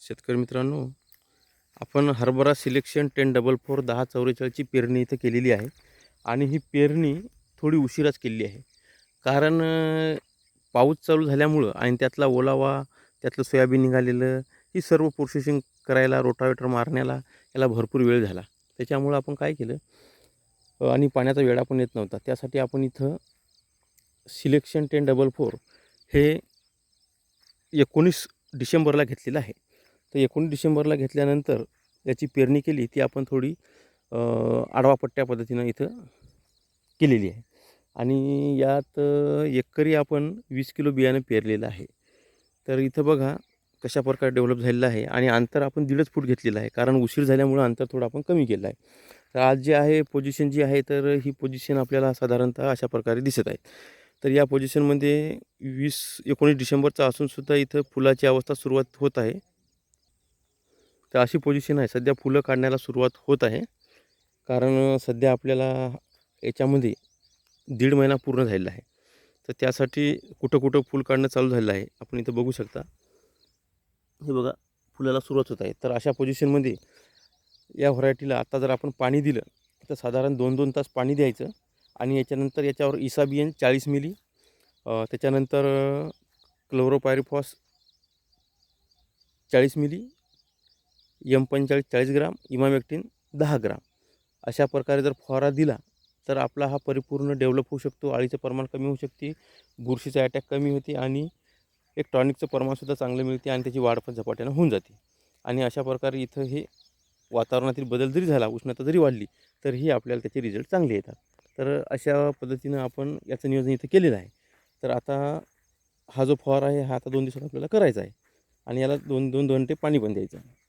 शेतकरी मित्रांनो आपण हरभरा सिलेक्शन टेन डबल फोर दहा चौवेचाळीसची पेरणी इथं केलेली आहे. आणि ही पेरणी थोडी उशिराच केलेली आहे. कारण पाऊस चालू झाल्यामुळं आणि त्यातला ओलावा त्यातलं सोयाबीन निघालेलं ही सर्व प्रोसेसिंग करायला रोटावेटर मारण्याला याला भरपूर वेळ झाला. त्याच्यामुळं आपण काय केलं आणि पाण्याचा वेळा पण येत नव्हता. त्यासाठी आपण इथं सिलेक्शन टेन डबल फोर हे एकोणीस डिसेंबरला घेतलेलं आहे. तर एकोणीस डिसेंबरला घेतल्यानंतर याची पेरणी केली ती आपण थोडी आडवा पट्ट्या पद्धतीनं इथं केलेली आहे. आणि यात एकरी आपण वीस किलो बियाणं पेरलेलं आहे. तर इथं बघा कशा प्रकारे डेव्हलप झालेलं आहे आणि अंतर आपण दीडच फूट घेतलेलं आहे कारण उशीर झाल्यामुळं अंतर थोडं आपण कमी केलं आहे. तर आज जे आहे पोझिशन जी आहे तर ही पोझिशन आपल्याला साधारणतः अशा प्रकारे दिसत आहे. तर या पोझिशनमध्ये वीस एकोणीस डिसेंबरचा असूनसुद्धा इथं फुलाची अवस्था सुरुवात होत आहे. तर अशी पोझिशन आहे. सध्या फुलं काढण्याला सुरुवात होत आहे. कारण सध्या आपल्याला याच्यामध्ये दीड महिना पूर्ण झालेला आहे. तर त्यासाठी कुठं कुठं फुल काढणं चालू झालेलं आहे आपण इथं बघू शकता. हे बघा फुलाला सुरुवात होत आहे. तर अशा पोझिशनमध्ये या व्हरायटीला आता जर आपण पाणी दिलं तर साधारण दोन दोन तास पाणी द्यायचं आणि याच्यानंतर याच्यावर इसाबियन चाळीस मिली त्याच्यानंतर क्लोरोपायरिफॉस चाळीस मिली एम पंचेचाळीस चाळीस ग्राम इमामेक्टिन दहा ग्राम. अशा प्रकारे जर फवारा दिला तर आपला हा परिपूर्ण डेव्हलप होऊ शकतो अळीचं प्रमाण कमी होऊ शकते बुरशीचा अटॅक कमी होते आणि एक टॉनिकचं प्रमाणसुद्धा चांगलं मिळते आणि त्याची वाढ पण झपाट्यानं होऊन जाते. आणि अशा प्रकारे इथं हे वातावरणातील बदल जरी झाला उष्णता जरी वाढली तरीही आपल्याला त्याचे रिझल्ट चांगले येतात. तर अशा पद्धतीनं आपण याचं नियोजन इथं केलेलं आहे. तर आता हा जो फवारा आहे हा आता दोन दिवसात आपल्याला करायचा आहे. आणि याला दोन दोन दोन ते पाणी पण द्यायचं आहे.